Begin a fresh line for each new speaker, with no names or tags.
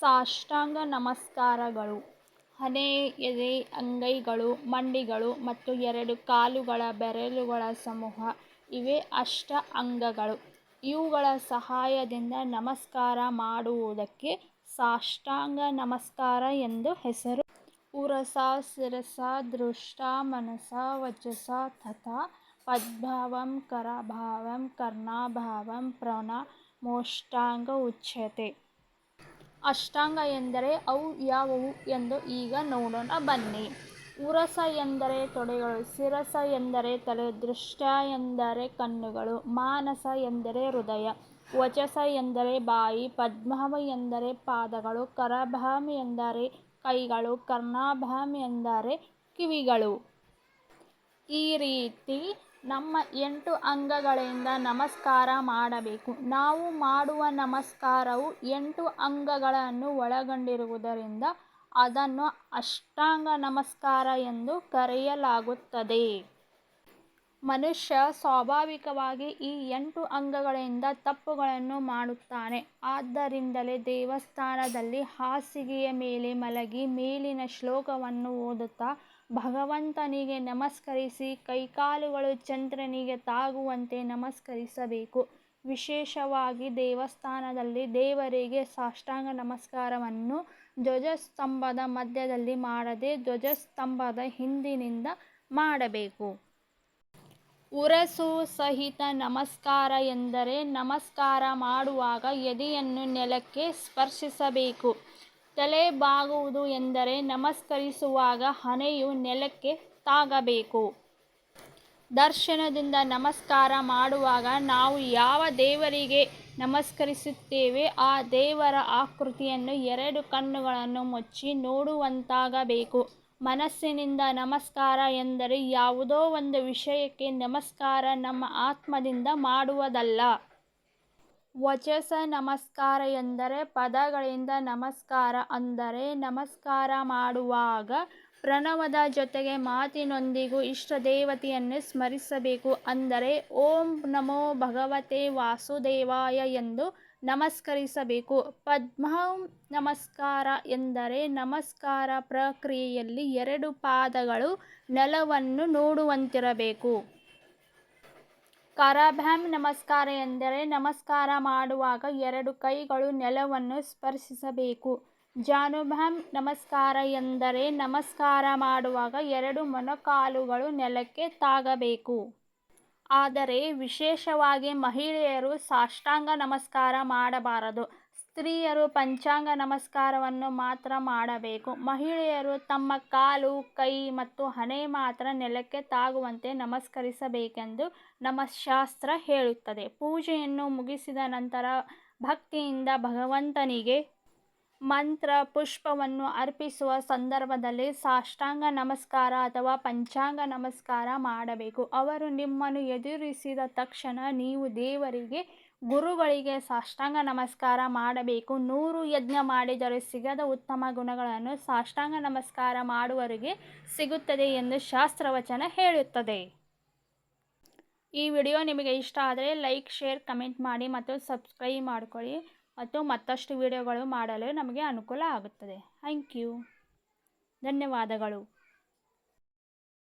ಸಾಷ್ಟಾಂಗ ನಮಸ್ಕಾರಗಳು. ಹಣೆ, ಎದೆ, ಅಂಗೈಗಳು, ಮಂಡಿಗಳು ಮತ್ತು ಎರಡು ಕಾಲುಗಳ ಬೆರಳುಗಳ ಸಮೂಹ. ಇವೇ ಅಷ್ಟ ಅಂಗಗಳು. ಇವುಗಳ ಸಹಾಯದಿಂದ ನಮಸ್ಕಾರ ಮಾಡುವುದಕ್ಕೆ ಸಾಷ್ಟಾಂಗ ನಮಸ್ಕಾರ ಎಂದು ಹೆಸರು. ಉರಸ ಸಿರಸ ದೃಷ್ಟ, ಮನಸ, ವಚಸ, ತಥಾ, ಪದ್ಭಾವಂ, ಕರಭಾವಂ, ಕರ್ಣಾಭಾವಂ, ಪ್ರಣ, ಮೋಷ್ಟಾಂಗ ಉಚ್ಯತೆ ಅಷ್ಟಾಂಗ ಎಂದರೆ ಅವು ಯಾವುವು ಎಂದು ಈಗ ನೋಡೋಣ, ಬನ್ನಿ. ಉರಸ ಎಂದರೆ ತೊಡೆಗಳು, ಶಿರಸ ಎಂದರೆ ತಲೆ, ದೃಷ್ಟ ಎಂದರೆ ಕಣ್ಣುಗಳು, ಮಾನಸ ಎಂದರೆ ಹೃದಯ, ವಚಸ ಎಂದರೆ ಬಾಯಿ ಪದ್ಮಾವ ಎಂದರೆ ಪಾದಗಳು, ಕರಭಾಮಿ ಎಂದರೆ ಕೈಗಳು, ಕರ್ಣಾಭಾಮ ಎಂದರೆ ಕಿವಿಗಳು. ಈ ರೀತಿ ನಮ್ಮ ಎಂಟು ಅಂಗಗಳಿಂದ ನಮಸ್ಕಾರ ಮಾಡಬೇಕು. ನಾವು ಮಾಡುವ ನಮಸ್ಕಾರವು ಎಂಟು ಅಂಗಗಳನ್ನು ಒಳಗೊಂಡಿರುವುದರಿಂದ ಅದನ್ನು ಅಷ್ಟಾಂಗ ನಮಸ್ಕಾರ ಎಂದು ಕರೆಯಲಾಗುತ್ತದೆ. ಮನುಷ್ಯ ಸ್ವಾಭಾವಿಕವಾಗಿ ಈ ಎಂಟು ಅಂಗಗಳಿಂದ ತಪ್ಪುಗಳನ್ನು ಮಾಡುತ್ತಾನೆ. ಆದ್ದರಿಂದಲೇ ದೇವಸ್ಥಾನದಲ್ಲಿ ಹಾಸಿಗೆಯ ಮೇಲೆ ಮಲಗಿ ಮೇಲಿನ ಶ್ಲೋಕವನ್ನು ಓದುತ್ತಾ ಭಗವಂತನಿಗೆ ನಮಸ್ಕರಿಸಿ ಕೈಕಾಲುಗಳು ಚಂದ್ರನಿಗೆ ತಾಗುವಂತೆ ನಮಸ್ಕರಿಸಬೇಕು. ವಿಶೇಷವಾಗಿ ದೇವಸ್ಥಾನದಲ್ಲಿ ದೇವರಿಗೆ ಸಾಷ್ಟಾಂಗ ನಮಸ್ಕಾರವನ್ನು ಧ್ವಜಸ್ತಂಭದ ಮಧ್ಯದಲ್ಲಿ ಮಾಡದೆ ಧ್ವಜಸ್ತಂಭದ ಹಿಂದಿನಿಂದ ಮಾಡಬೇಕು. ಉರಸು ಸಹಿತ ನಮಸ್ಕಾರ ಎಂದರೆ ನಮಸ್ಕಾರ ಮಾಡುವಾಗ ಎದೆಯನ್ನು ನೆಲಕ್ಕೆ ಸ್ಪರ್ಶಿಸಬೇಕು. ತಲೆ ಬಾಗುವುದು ಎಂದರೆ ನಮಸ್ಕರಿಸುವಾಗ ಹಣೆಯು ನೆಲಕ್ಕೆ ತಾಗಬೇಕು. ದರ್ಶನದಿಂದ ನಮಸ್ಕಾರ ಮಾಡುವಾಗ ನಾವು ಯಾವ ದೇವರಿಗೆ ನಮಸ್ಕರಿಸುತ್ತೇವೆ, ಆ ದೇವರ ಆಕೃತಿಯನ್ನು ಎರಡು ಕಣ್ಣುಗಳನ್ನು ಮುಚ್ಚಿ ನೋಡುವಂತಾಗಬೇಕು. ಮನಸ್ಸಿನಿಂದ ನಮಸ್ಕಾರ ಎಂದರೆ ಯಾವುದೋ ಒಂದು ವಿಷಯಕ್ಕೆ ನಮಸ್ಕಾರ ನಮ್ಮ ಆತ್ಮದಿಂದ ಮಾಡುವುದಲ್ಲ. ವಚಸ ನಮಸ್ಕಾರ ಎಂದರೆ ಪದಗಳಿಂದ ನಮಸ್ಕಾರ ಅಂದರೆ ನಮಸ್ಕಾರ ಮಾಡುವಾಗ ಪ್ರಣವದ ಜೊತೆಗೆ ಮಾತಿನೊಂದಿಗೂ ಇಷ್ಟ ದೇವತೆಯನ್ನು ಸ್ಮರಿಸಬೇಕು ಅಂದರೆ ಓಂ ನಮೋ ಭಗವತೆ ವಾಸುದೇವಾಯ ಎಂದು ನಮಸ್ಕರಿಸಬೇಕು. ಪದ್ಮಂ ನಮಸ್ಕಾರ ಎಂದರೆ ನಮಸ್ಕಾರ ಪ್ರಕ್ರಿಯೆಯಲ್ಲಿ ಎರಡು ಪಾದಗಳು ನೆಲವನ್ನು ನೋಡುವಂತಿರಬೇಕು. ಕರಭ್ಯಾಮ್ ನಮಸ್ಕಾರ ಎಂದರೆ ನಮಸ್ಕಾರ ಮಾಡುವಾಗ ಎರಡು ಕೈಗಳು ನೆಲವನ್ನು ಸ್ಪರ್ಶಿಸಬೇಕು. ಜಾನುಭಾಂ ನಮಸ್ಕಾರ ಎಂದರೆ ನಮಸ್ಕಾರ ಮಾಡುವಾಗ ಎರಡು ಮೊಣಕಾಲುಗಳು ನೆಲಕ್ಕೆ ತಾಗಬೇಕು. ಆದರೆ ವಿಶೇಷವಾಗಿ ಮಹಿಳೆಯರು ಸಾಷ್ಟಾಂಗ ನಮಸ್ಕಾರ ಮಾಡಬಾರದು. ಸ್ತ್ರೀಯರು ಪಂಚಾಂಗ ನಮಸ್ಕಾರವನ್ನು ಮಾತ್ರ ಮಾಡಬೇಕು. ಮಹಿಳೆಯರು ತಮ್ಮ ಕಾಲು, ಕೈ ಮತ್ತು ಹಣೆ ಮಾತ್ರ ನೆಲಕ್ಕೆ ತಾಗುವಂತೆ ನಮಸ್ಕರಿಸಬೇಕೆಂದು ನಮ್ಮ ಶಾಸ್ತ್ರ ಹೇಳುತ್ತದೆ. ಪೂಜೆಯನ್ನು ಮುಗಿಸಿದ ನಂತರ ಭಕ್ತಿಯಿಂದ ಭಗವಂತನಿಗೆ ಮಂತ್ರ ಪುಷ್ಪವನ್ನು ಅರ್ಪಿಸುವ ಸಂದರ್ಭದಲ್ಲಿ ಸಾಷ್ಟಾಂಗ ನಮಸ್ಕಾರ ಅಥವಾ ಪಂಚಾಂಗ ನಮಸ್ಕಾರ ಮಾಡಬೇಕು. ಅವರು ನಿಮ್ಮನ್ನು ಎದುರಿಸಿದ ತಕ್ಷಣ ನೀವು ದೇವರಿಗೆ, ಗುರುಗಳಿಗೆ ಸಾಷ್ಟಾಂಗ ನಮಸ್ಕಾರ ಮಾಡಬೇಕು. ನೂರು ಯಜ್ಞ ಮಾಡಿದರೆ ಸಿಗದ ಉತ್ತಮ ಗುಣಗಳನ್ನು ಸಾಷ್ಟಾಂಗ ನಮಸ್ಕಾರ ಮಾಡುವವರಿಗೆ ಸಿಗುತ್ತದೆ ಎಂದು ಶಾಸ್ತ್ರವಚನ ಹೇಳುತ್ತದೆ. ಈ ವಿಡಿಯೋ ನಿಮಗೆ ಇಷ್ಟ ಆದರೆ ಲೈಕ್, ಶೇರ್, ಕಮೆಂಟ್ ಮಾಡಿ ಮತ್ತು ಸಬ್ಸ್ಕ್ರೈಬ್ ಮಾಡಿಕೊಳ್ಳಿ. ಮತ್ತು ಮತ್ತಷ್ಟು ವಿಡಿಯೋಗಳು ಮಾಡಲು ನಮಗೆ ಅನುಕೂಲ ಆಗುತ್ತದೆ. ಥ್ಯಾಂಕ್ ಯು ಧನ್ಯವಾದಗಳು.